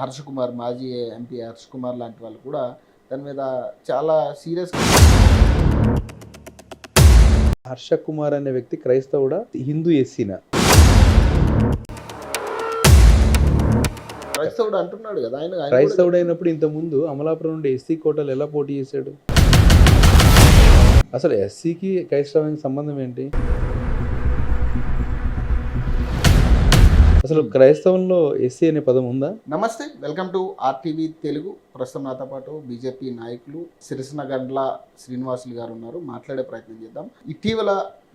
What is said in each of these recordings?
హర్ష కుమార్ మాజీ ఎంపీ హర్ష కుమార్ లాంటి వాళ్ళు కూడా దాని మీద చాలా సీరియస్ హర్ష కుమార్ అనే వ్యక్తి క్రైస్తవుడా? హిందూ ఎస్సీనా? క్రైస్తవుడు అంటున్నాడు కదా ఆయన క్రైస్తవుడు అయినప్పుడు ఇంత ముందు అమలాపురం నుండి ఎస్సీ కోటలు ఎలా పోటీ చేశాడు? అసలు ఎస్సీకి క్రైస్తవానికి సంబంధం ఏంటి? అసలు క్రైస్తవంలో ఎస్సీ అనే పదం ఉందా? నమస్తే వెల్కమ్ టు ఆర్టీవీ తెలుగు. ప్రస్తుతం నాతో పాటు బీజేపీ నాయకులు సిరిసిన గండ్ల శ్రీనివాసులు గారు ఉన్నారు. మాట్లాడే ప్రయత్నం చేద్దాం. ఇటీవల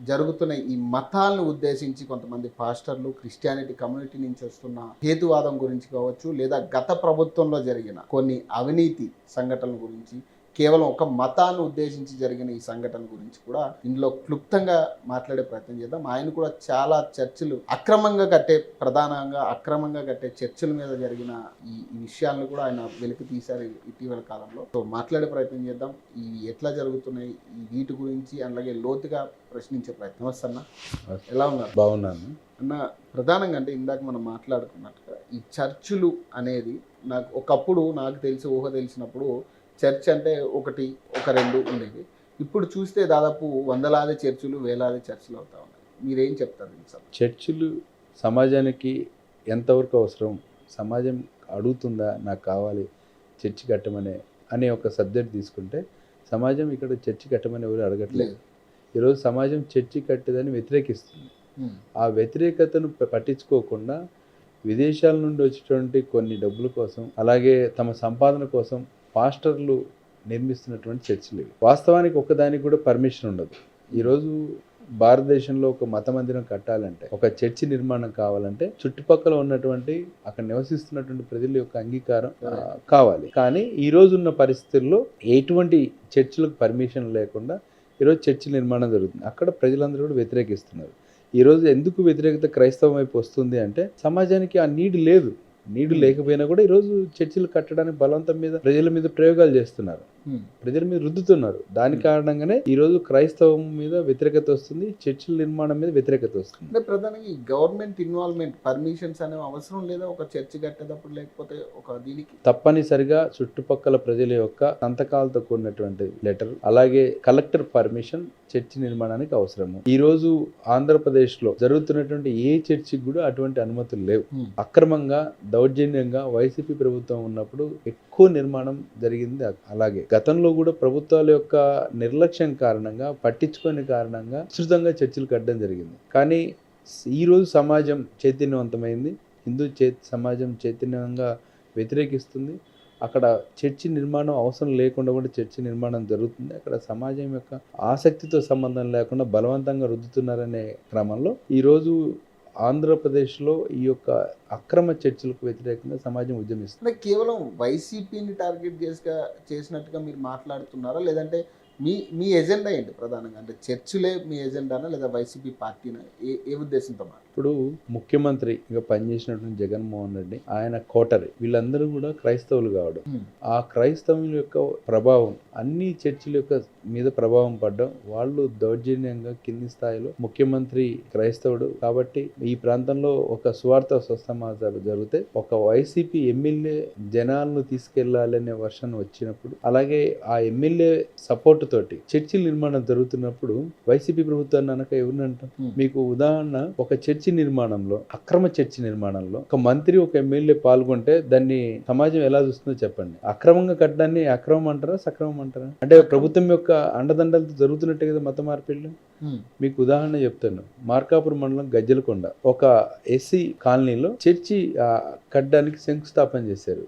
జరుగుతున్న ఈ మతాలను ఉద్దేశించి కొంతమంది పాస్టర్లు క్రిస్టియానిటీ కమ్యూనిటీ నుంచి వస్తున్న హేతువాదం గురించి కావచ్చు లేదా గత ప్రభుత్వంలో జరిగిన కొన్ని అవినీతి సంఘటనల గురించి కేవలం ఒక మతాన్ని ఉద్దేశించి జరిగిన ఈ సంఘటన గురించి కూడా ఇందులో క్లుప్తంగా మాట్లాడే ప్రయత్నం చేద్దాం. ఆయన కూడా చాలా చర్చలు అక్రమంగా కట్టే ప్రధానంగా అక్రమంగా కట్టే చర్చల మీద జరిగిన ఈ విషయాలను కూడా ఆయన వెలికి తీశారు ఇటీవల కాలంలో. సో మాట్లాడే ప్రయత్నం చేద్దాం. ఈ ఎట్లా జరుగుతున్నాయి? ఈ వీటి గురించి అలాగే లోతుగా ప్రశ్నించే ప్రయత్నం. నమస్తే అన్న. ఎలా ఉన్నారు? బాగున్నాను. అన్న ప్రధానంగా అంటే ఇందాక మనం మాట్లాడుకున్నట్టుగా ఈ చర్చులు అనేది నాకు ఒకప్పుడు నాకు తెలిసి ఊహ తెలిసినప్పుడు చర్చ్ అంటే ఒకటి ఒక రెండు ఉండేవి. ఇప్పుడు చూస్తే దాదాపు వందలాది చర్చిలు వేలాది చర్చిలు అవుతా ఉన్నాయి. మీరేం చెప్తారు? చర్చిలు సమాజానికి ఎంతవరకు అవసరం? సమాజం అడుగుతుందా? నాకు కావాలి చర్చి కట్టమనే అనే ఒక సబ్జెక్ట్ తీసుకుంటే సమాజం ఇక్కడ చర్చి కట్టమని ఎవరు అడగట్లేదు. ఈరోజు సమాజం చర్చి కట్టేదని వ్యతిరేకిస్తుంది. ఆ వ్యతిరేకతను పట్టించుకోకుండా విదేశాల నుండి వచ్చేటువంటి కొన్ని డబ్బుల కోసం అలాగే తమ సంపాదన కోసం పాస్టర్లు నిర్మిస్తున్నటువంటి చర్చిలు ఇవి. వాస్తవానికి ఒకదానికి కూడా పర్మిషన్ ఉండదు. ఈరోజు భారతదేశంలో ఒక మత మందిరం కట్టాలంటే ఒక చర్చి నిర్మాణం కావాలంటే చుట్టుపక్కల ఉన్నటువంటి అక్కడ నివసిస్తున్నటువంటి ప్రజల యొక్క అంగీకారం కావాలి. కానీ ఈ రోజు ఉన్న పరిస్థితుల్లో ఎటువంటి చర్చిలకు పర్మిషన్ లేకుండా ఈరోజు చర్చి నిర్మాణం జరుగుతుంది. అక్కడ ప్రజలందరూ కూడా వ్యతిరేకిస్తున్నారు. ఈరోజు ఎందుకు వ్యతిరేకత క్రైస్తవం వైపు వస్తుంది అంటే సమాజానికి ఆ నీడ్ లేదు. నీళ్ళు లేకపోయినా కూడా ఈరోజు చర్చిలు కట్టడానికి బలవంతం మీద ప్రజల మీద ప్రయోగాలు చేస్తున్నారు. ప్రజల మీద రుద్దుతున్నారు. దాని కారణంగానే ఈరోజు క్రైస్తవం మీద వ్యతిరేకత వస్తుంది చర్చిల నిర్మాణం మీద వ్యతిరేకత వస్తుంది. అంటే ప్రధానంగా ఈ గవర్నమెంట్ ఇన్వాల్వ్మెంట్ పర్మిషన్స్ అనేవి అవసరం లేదా ఒక చర్చి కట్టేటప్పుడు లేకపోతే ఒక దీనికి? తప్పనిసరిగా చుట్టుపక్కల ప్రజల యొక్క సంతకాలతో కూడినటువంటి లెటర్ అలాగే కలెక్టర్ పర్మిషన్ చర్చి నిర్మాణానికి అవసరము. ఈ రోజు ఆంధ్రప్రదేశ్లో జరుగుతున్నటువంటి ఏ చర్చికి కూడా అటువంటి అనుమతులు లేవు. ఉమ్, అక్రమంగా దౌర్జన్యంగా వైసీపీ ప్రభుత్వం ఉన్నప్పుడు ఎక్కువ నిర్మాణం జరిగింది. అలాగే గతంలో కూడా ప్రభుత్వాల యొక్క నిర్లక్ష్యం కారణంగా పట్టించుకోని కారణంగా విస్తృతంగా చర్చలు కట్టడం జరిగింది. కానీ ఈరోజు సమాజం చైతన్యవంతమైంది. హిందూ చే సమాజం చైతన్యంగా వ్యతిరేకిస్తుంది. అక్కడ చర్చి నిర్మాణం అవసరం లేకుండా కూడా చర్చి నిర్మాణం జరుగుతుంది. అక్కడ సమాజం యొక్క ఆసక్తితో సంబంధం లేకుండా బలవంతంగా రుద్దుతున్నారనే క్రమంలో ఈరోజు ఆంధ్రప్రదేశ్లో ఈ యొక్క అక్రమ చర్చలకు వ్యతిరేకంగా సమాజం ఉద్యమిస్తుంది. కేవలం వైసీపీని టార్గెట్ చేసిగా చేసినట్టుగా మీరు మాట్లాడుతున్నారా? లేదంటే మీ మీ ఎజెండా ఏంటి ప్రధానంగా? అంటే చర్చిలే మీ ఎజెండానా లేదా వైసీపీ పార్టీనా? ఏ ఏ ఉద్దేశంతో ఇప్పుడు ముఖ్యమంత్రిగా పనిచేసినటువంటి జగన్మోహన్ రెడ్డి ఆయన కోటరి. వీళ్ళందరూ కూడా క్రైస్తవులు కావడం. ఆ క్రైస్తవుల యొక్క ప్రభావం అన్ని చర్చిల యొక్క మీద ప్రభావం పడ్డం వాళ్ళు దౌర్జన్యంగా కింది స్థాయిలో ముఖ్యమంత్రి క్రైస్తవుడు కాబట్టి ఈ ప్రాంతంలో ఒక స్వార్థ స్వస్థమాజాలు జరిగితే ఒక వైసీపీ ఎమ్మెల్యే జనాలను తీసుకెళ్ళాలనే వర్షన్ వచ్చినప్పుడు అలాగే ఆ ఎమ్మెల్యే సపోర్ట్ తోటి చర్చిల నిర్మాణం జరుగుతున్నప్పుడు వైసీపీ ప్రభుత్వాన్ని అనక ఎవరిని అంటాం. మీకు ఉదాహరణ ఒక చర్చి నిర్మాణంలో అక్రమ చర్చి నిర్మాణంలో ఒక మంత్రి ఒక ఎమ్మెల్యే పాల్గొంటే దాన్ని సమాజం ఎలా చూస్తుందో చెప్పండి. అక్రమంగా కట్టడాన్ని అక్రమం అంటారా సక్రమం అంటారా? అంటే ప్రభుత్వం యొక్క అండదండలతో జరుగుతున్నట్టే కదా మత మార్పిళ్ళు? మీకు ఉదాహరణ చెప్తాను. మార్కాపురం మండలం గజ్జలకొండ. ఒక ఎస్సీ కాలనీలో చర్చి కట్టడానికి శంకుస్థాపన చేశారు.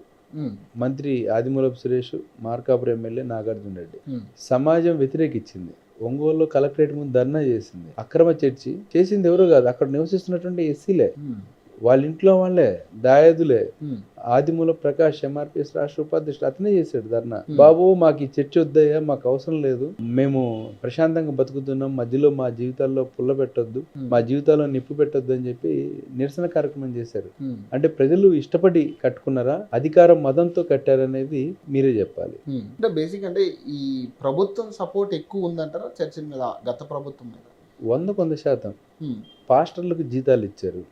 మంత్రి ఆదిమూలపు సురేష్ మార్కాపురం ఎమ్మెల్యే నాగార్జున రెడ్డి. సమాజం వ్యతిరేకించింది ఒంగోలులో కలెక్టరేట్ ముందు ధర్నా చేసింది. అక్రమ చర్చి చేసింది ఎవరు కాదు. అక్కడ నివసిస్తున్నటువంటి ఎస్సీలే. వాళ్ళ ఇంట్లో వాళ్ళే దాయాదులే. ఆదిమూల ప్రకాష్ ఎంఆర్పిఎస్ రాష్ట్ర ఉపాధ్యక్షుడు అతనే చేశాడు ధర్నా. బాబు మాకు ఈ చర్చ వద్దయ్యా మాకు అవసరం లేదు. మేము ప్రశాంతంగా బతుకుతున్నాం మధ్యలో మా జీవితాల్లో పుల్ల పెట్టొద్దు మా జీవితాల్లో నిప్పు పెట్టొద్దు అని చెప్పి నిరసన కార్యక్రమం చేశారు. అంటే ప్రజలు ఇష్టపడి కట్టుకున్నారా? అధికారం మదంతో కట్టారనేది మీరే చెప్పాలి. అంటే బేసిక్ అంటే ఈ ప్రభుత్వం సపోర్ట్ ఎక్కువ ఉందంటారా? చర్చిల మీద గత ప్రభుత్వం మీద? వంద కొంద శాతం. పాస్టర్లకు జీతాలు ఇచ్చారు.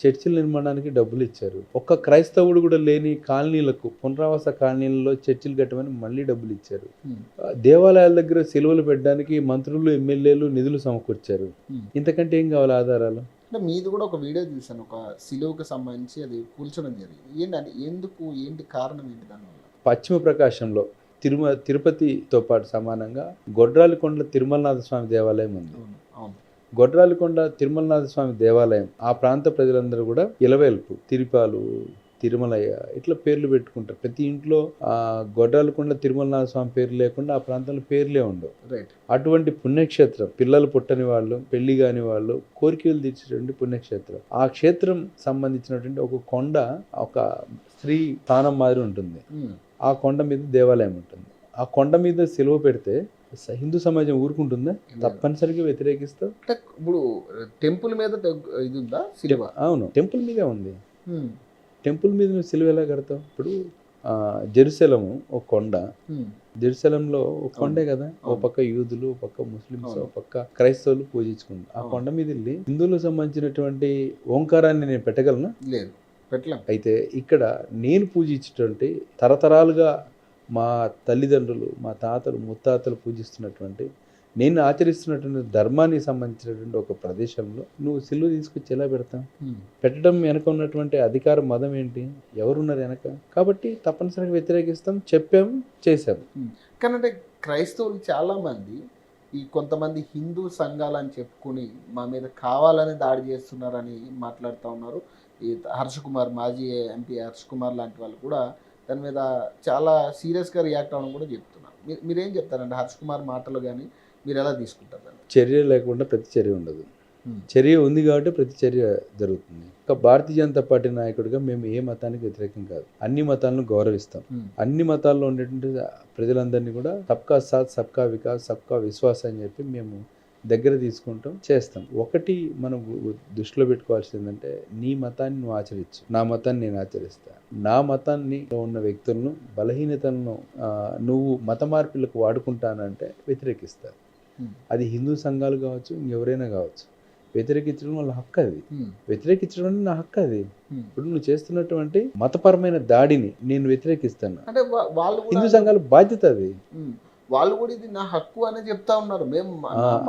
చర్చిల నిర్మాణానికి డబ్బులు ఇచ్చారు. ఒక్క క్రైస్తవుడు కూడా లేని కాలనీలకు పునరావాస కాలనీలలో చర్చిలు కట్టమని మళ్ళీ డబ్బులు ఇచ్చారు. దేవాలయాల దగ్గర సెలవులు పెట్టడానికి మంత్రులు ఎమ్మెల్యేలు నిధులు సమకూర్చారు. ఇంతకంటే ఏం కావాలి ఆధారాలు? అంటే మీది కూడా ఒక వీడియో చూసాను ఒక సిలువుకి సంబంధించి అది కూల్చడం జరిగింది. ఏంటంటే ఎందుకు ఏంటి కారణం ఏంటి దానివల్ల పశ్చిమ ప్రకాశంలో తిరుమ తిరుపతితో పాటు సమానంగా గొడ్రాలికొండ తిరుమలనాథ స్వామి దేవాలయం ఉంది. గొడ్రాలికొండ తిరుమలనాథ స్వామి దేవాలయం ఆ ప్రాంత ప్రజలందరూ కూడా ఇలవేల్పు తిరుపాలు తిరుమలయ్య ఇట్లా పేర్లు పెట్టుకుంటారు. ప్రతి ఇంట్లో ఆ గొడ్రాలికొండ తిరుమలనాథ స్వామి పేరు లేకుండా ఆ ప్రాంతంలో పేర్లే ఉండవు. రైట్ అటువంటి పుణ్యక్షేత్రం పిల్లలు పుట్టని వాళ్ళు పెళ్ళి కాని వాళ్ళు కోరికలు తీర్చేటువంటి పుణ్యక్షేత్రం. ఆ క్షేత్రం సంబంధించినటువంటి ఒక కొండ ఒక స్త్రీ స్థానం మాదిరి ఉంటుంది. ఉమ్, ఆ కొండ మీద దేవాలయం ఉంటుంది. ఆ కొండ మీద సెలవు పెడితే హిందూ సమాజం ఊరుకుంటుందా? తప్పనిసరిగా వ్యతిరేకిస్తా? అంటే ఇప్పుడు టెంపుల్ మీద ఇది ఉందా? సిలువ? అవును. టెంపుల్ మీదే ఉంది. టెంపుల్ మీద నువ్వు సిలువ ఎలా కడతావు? ఇప్పుడు ఆ, జెరూసలము ఒక కొండ. జెరూసలంలో ఒక కొండే కదా? అవును. పక్క యూదులు ఓ పక్క ముస్లిమ్స్. ఓ పక్క క్రైస్తవులు పూజించుకుంటారు ఆ. కొండ మీద వెళ్ళి హిందువులకు సంబంధించినటువంటి ఓంకారాన్ని నేను పెట్టగలను? లేదు. పెట్టలేం. అయితే ఇక్కడ నేను పూజించేటువంటి తరతరాలుగా మా తల్లిదండ్రులు మా తాతలు ముత్తాతలు పూజిస్తున్నటువంటి నేను ఆచరిస్తున్నటువంటి ధర్మానికి సంబంధించినటువంటి ఒక ప్రదేశంలో నువ్వు సిలువ తీసుకొచ్చి ఎలా పెడతావు? పెట్టడం వెనక ఉన్నటువంటి అధికార మదం ఏంటి? ఎవరున్నారు వెనక? కాబట్టి తప్పనిసరిగా వ్యతిరేకిస్తాం చెప్పాము చేసాము కానీ అంటే క్రైస్తవులు చాలా మంది ఈ కొంతమంది హిందూ సంఘాలు అని చెప్పుకుని మా మీద కావాలని దాడి చేస్తున్నారని మాట్లాడుతూ ఉన్నారు. ఈ హర్ష కుమార్ మాజీ ఎంపీ హర్ష కుమార్ లాంటి వాళ్ళు కూడా దాని మీద చాలా సీరియస్గా రియాక్ట్ అవ్వడం కూడా చెప్తున్నారు. మీరు మీరేం చెప్తారండి? హర్ష కుమార్ మాటలు కానీ మీరు ఎలా తీసుకుంటారు? చర్య లేకుండా ప్రతి చర్య ఉండదు. చర్య ఉంది కాబట్టి ప్రతి చర్య జరుగుతుంది. ఒక భారతీయ జనతా పార్టీ నాయకుడిగా మేము ఏ మతానికి వ్యతిరేకం కాదు. అన్ని మతాలను గౌరవిస్తాం. అన్ని మతాల్లో ఉండేటువంటి ప్రజలందరినీ కూడా సబ్కా సాత్ సబ్కా వికాస్ సబ్కా విశ్వాస్ అని చెప్పి మేము దగ్గర తీసుకుంటాం చేస్తాం. ఒకటి మనం దృష్టిలో పెట్టుకోవాల్సింది ఏంటంటే నీ మతాన్ని నువ్వు ఆచరించు. నా మతాన్ని నేను ఆచరిస్తా. నా మతాన్ని ఉన్న వ్యక్తులను బలహీనతలను నువ్వు మత మార్పులకు వాడుకుంటానంటే వ్యతిరేకిస్తా. Hmm. అది హిందూ సంఘాలు కావచ్చు ఇంకెవరైనా కావచ్చు. వ్యతిరేకించడం వాళ్ళ హక్కు అది. వ్యతిరేకించడం అనేది నా హక్కు అది. ఇప్పుడు నువ్వు చేస్తున్నటువంటి మతపరమైన దాడిని నేను వ్యతిరేకిస్తాను. అంటే హిందూ సంఘాల బాధ్యత అది. వాళ్ళు కూడా ఇది నా హక్కు అనే చెప్తా ఉన్నారు. మేము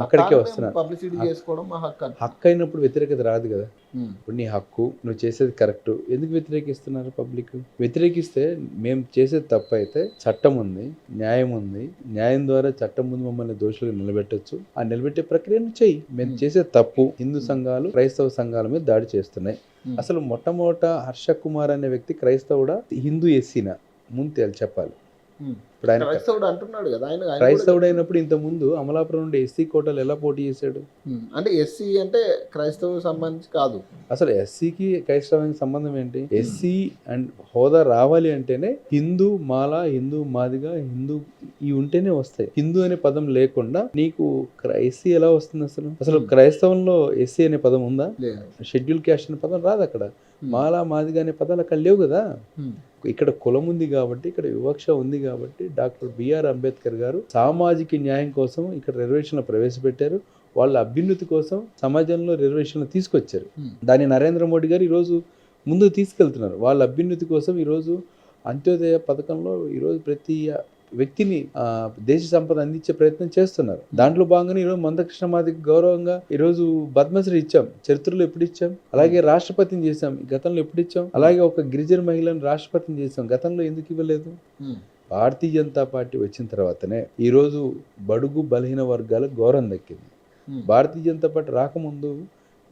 అక్కడికే మతాన్ని వస్తున్నా. మేము పబ్లిసిటీ చేసుకోవడం మా హక్కు హక్కు అయినప్పుడు వ్యతిరేకత రాదు కదా. ఇప్పుడు నీ హక్కు నువ్వు చేసేది కరెక్ట్. ఎందుకు వ్యతిరేకిస్తున్నారు పబ్లిక్? వ్యతిరేకిస్తే మేము చేసేది తప్పు అయితే చట్టం ఉంది న్యాయం ఉంది. న్యాయం ద్వారా చట్టం ముందు మమ్మల్ని దోషులుగా నిలబెట్టొచ్చు. ఆ నిలబెట్టే ప్రక్రియను చెయ్యి. మేము. చేసే తప్పు. హిందూ సంఘాలు క్రైస్తవ సంఘాల మీద దాడి చేస్తున్నాయి. అసలు మొట్టమొదట హర్ష కుమార్ అనే వ్యక్తి క్రైస్తవుడా? హిందూ ఎస్సీనా? ముందు చెప్పాలి. ఇప్పుడు ఆయన క్రైస్తవుడు అంటున్నాడు కదా ఆయన ఆయన కూడా క్రైస్తవుడు అయినప్పుడు ఇంత ముందు అమలాపురం నుండి ఎస్సీ కోటలు ఎలా పోటీ చేశాడు? అంటే ఎస్సీ అంటే క్రైస్తవ సంబంధించి కాదు. అసలు ఎస్సీకి క్రైస్తవానికి సంబంధం ఏంటి? ఎస్సీ అండ్ హోదా రావాలి అంటేనే హిందూ మాల హిందూ మాదిగా హిందూ ఇవి ఉంటేనే వస్తాయి. హిందూ అనే పదం లేకుండా నీకు ఎస్సీ ఎలా వస్తుంది అసలు? అసలు క్రైస్తవంలో ఎస్సీ అనే పదం ఉందా? షెడ్యూల్ క్యాస్ట్ అనే పదం రాదు అక్కడ. మాల మాదిగా అనే పదాలు అక్కడ లేవు కదా? ఇక్కడ కులం ఉంది కాబట్టి ఇక్కడ వివక్ష ఉంది కాబట్టి డాక్టర్ బిఆర్ అంబేద్కర్ గారు సామాజిక న్యాయం కోసం ఇక్కడ రిజర్వేషన్లు ప్రవేశపెట్టారు. వాళ్ళ అభ్యున్నతి కోసం సమాజంలో రిజర్వేషన్లు తీసుకొచ్చారు. ఉమ్, దాన్ని నరేంద్ర మోడీ గారు ఈరోజు ముందుకు తీసుకెళ్తున్నారు. వాళ్ళ అభ్యున్నతి కోసం ఈరోజు అంత్యోదయ పథకంలో ఈరోజు ప్రతి వ్యక్తిని ఆ, దేశ సంపద అందించే ప్రయత్నం చేస్తున్నారు. దాంట్లో భాగంగానే ఈరోజు మందకృష్ణ మాదికి గౌరవంగా ఈరోజు పద్మశ్రీ ఇచ్చాం. చరిత్రలో ఎప్పుడు ఇచ్చాం? అలాగే రాష్ట్రపతిని చేశాం. గతంలో ఎప్పుడు ఇచ్చాం? అలాగే ఒక గిరిజన మహిళను రాష్ట్రపతిని చేశాం. గతంలో ఎందుకు ఇవ్వలేదు? ఉమ్, భారతీయ జనతా పార్టీ వచ్చిన తర్వాతనే ఈరోజు బడుగు బలహీన వర్గాలకు గౌరవం దక్కింది. భారతీయ జనతా పార్టీ రాకముందు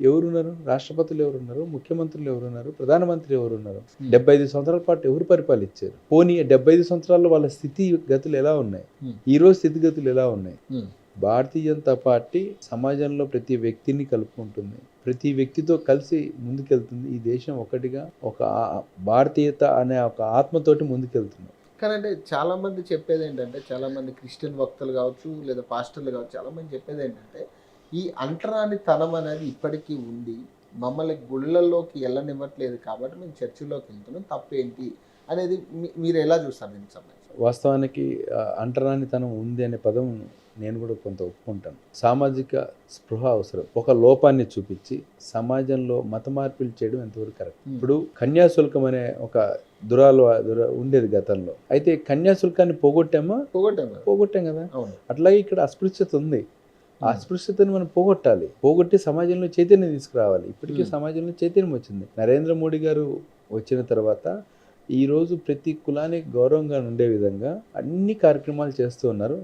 ఎవరున్నారు? రాష్ట్రపతులు ఎవరున్నారు? ముఖ్యమంత్రులు ఎవరున్నారు? ప్రధానమంత్రి ఎవరున్నారు? Hmm. డెబ్బై ఐదు సంవత్సరాల పాటు ఎవరు పరిపాలించారు పోనీ డెబ్బై ఐదు సంవత్సరాల్లో వాళ్ళ స్థితి గతులు ఎలా ఉన్నాయి? Hmm. ఈ రోజు స్థితిగతులు ఎలా ఉన్నాయి? ఉమ్, భారతీయ జనతా పార్టీ సమాజంలో ప్రతి వ్యక్తిని కలుపుకుంటుంది. ప్రతి వ్యక్తితో కలిసి ముందుకెళ్తుంది. ఈ దేశం ఒకటిగా ఒక భారతీయత అనే ఒక ఆత్మతోటి ముందుకెళ్తుంది. కానీ అంటే చాలా మంది చెప్పేది ఏంటంటే చాలా మంది క్రిస్టియన్ వక్తలు కావచ్చు లేదా పాస్టర్లు కావచ్చు చాలా మంది చెప్పేది ఏంటంటే ఈ అంటరాని తనం అనేది ఇప్పటికీ ఉంది. మమ్మల్ని గుళ్ళల్లోకి వెళ్ళనివ్వట్లేదు కాబట్టి మేము చర్చిలోకి వెళ్తున్నాం. తప్పేంటి అనేది మీరు ఎలా చూస్తారు దీనికి సంబంధించి? వాస్తవానికి అంటరానితనం ఉంది అనే పదం నేను కూడా కొంత ఒప్పుకుంటాను. సామాజిక స్పృహ అవసరం. ఒక లోపాన్ని చూపించి సమాజంలో మత మార్పులు చేయడం ఎంతవరకు కరెక్ట్? ఇప్పుడు కన్యాశుల్కం అనే ఒక దురాలు దుర ఉండేది గతంలో. అయితే కన్యాశుల్కాన్ని పోగొట్టామా? పోగొట్టాం పోగొట్టాం కదా. అట్లాగే ఇక్కడ అస్పృశ్యత ఉంది. అస్పృశ్యతను మనం పోగొట్టాలి. పోగొట్టి సమాజంలో చైతన్యం తీసుకురావాలి. ఇప్పటికీ Hmm. సమాజంలో చైతన్యం వచ్చింది. నరేంద్ర మోడీ గారు వచ్చిన తర్వాత ఈ రోజు ప్రతి కులానికి గౌరవంగా ఉండే విధంగా అన్ని కార్యక్రమాలు చేస్తూ ఉన్నారు.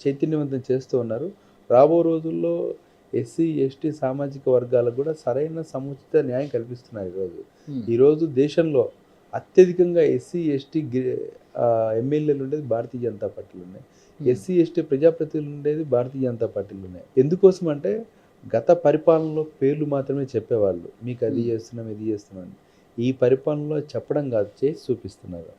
చైతన్యవంతం చేస్తూ ఉన్నారు. రాబో రోజుల్లో ఎస్సీ ఎస్టీ సామాజిక వర్గాలకు కూడా సరైన సముచిత న్యాయం కల్పిస్తున్నారు ఈరోజు ఉమ్. ఈరోజు దేశంలో అత్యధికంగా ఎస్సీ ఎస్టీ ఎమ్మెల్యేలు ఉండేది భారతీయ జనతా పార్టీలు ఉన్నాయి. ఎస్సీ ఎస్టీ ప్రజాప్రతినిధులు ఉండేది భారతీయ జనతా పార్టీలు ఉన్నాయి ఎందుకోసం అంటే గత పరిపాలనలో పేర్లు మాత్రమే చెప్పేవాళ్ళు మీకు అది. చేస్తున్నాం ఇది చేస్తున్నాం. ఈ పరిపాలనలో చెప్పడం కాదు చేసి చూపిస్తున్నారు.